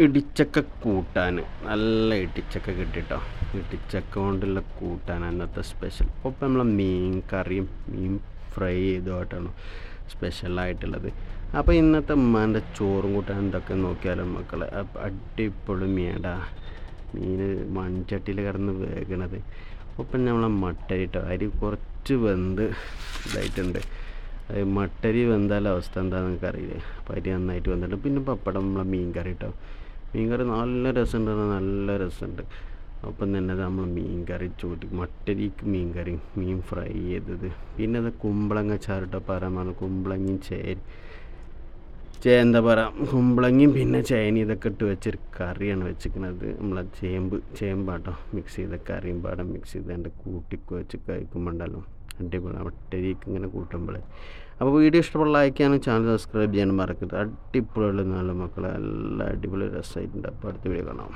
ഇടിച്ചക്ക കൂട്ടാൻ. നല്ല ഇടിച്ചക്ക കിട്ടിട്ടോ. ഇടിച്ചക്ക കൊണ്ടുള്ള കൂട്ടാൻ അന്നത്തെ സ്പെഷ്യൽ ഒപ്പം നമ്മളെ മീൻ കറിയും മീൻ ഫ്രൈ ചെയ്തുമായിട്ടാണ് സ്പെഷ്യലായിട്ടുള്ളത് അപ്പോൾ ഇന്നത്തെ ഉമ്മാന്റെ ചോറും കൂട്ടാൻ എന്തൊക്കെ നോക്കിയാലും മക്കളെ അപ്പ- അടിപൊളി മീടാ മീൻ മൺചട്ടിയിൽ കിടന്ന് വേകണത്. ഒപ്പം നമ്മളെ മട്ടരിട്ടോ അരി കുറച്ച് വെന്ത് ഇതായിട്ടുണ്ട്. മട്ടരി വെന്താൽ അവസ്ഥ എന്താണെന്ന് അറിയില്ലേ അപ്പോൾ അരി നന്നായിട്ട് വെന്തിട്ടുണ്ട്. പിന്നെ പപ്പടം നമ്മളെ മീൻ കറി കേട്ടോ മീൻ കറി നല്ല രസമുണ്ട് നല്ല രസമുണ്ട്. അപ്പം തന്നെ നമ്മൾ മീൻ കറി ചോറ്റി മട്ടരിക്ക് മീൻ കറി മീൻ ഫ്രൈ ചെയ്തത്. പിന്നെ അത് കുമ്പളങ്ങ ചാരട്ട പരമാണ് കുമ്പളങ്ങയും ചേരി ചേ എന്താ പറയുക കുമ്പളങ്ങയും പിന്നെ ചേന ഇതൊക്കെ ഇട്ട് വെച്ചൊരു കറിയാണ് വെച്ചിരിക്കുന്നത്. നമ്മളെ ചേമ്പ് ചേമ്പാട്ടോ മിക്സ് ചെയ്ത കറിയും പാടം മിക്സ് ചെയ്ത് എന്റെ കൂട്ടിക്ക് വെച്ച് കഴിക്കുമ്പോണ്ടല്ലോ. അടിപൊളി ഒട്ടരിക്ക് ഇങ്ങനെ കൂട്ടുമ്പോൾ അപ്പോൾ വീഡിയോ ഇഷ്ടമുള്ള ചെയ്യാനും ചാനൽ സബ്സ്ക്രൈബ് ചെയ്യാനും മറക്കരുത്. അടിപൊളിയുള്ള നല്ല മക്കളെ എല്ലാ അടിപൊളി രസമായിട്ടുണ്ട് അപ്പോൾ അടുത്ത വീഡിയോ കാണാം.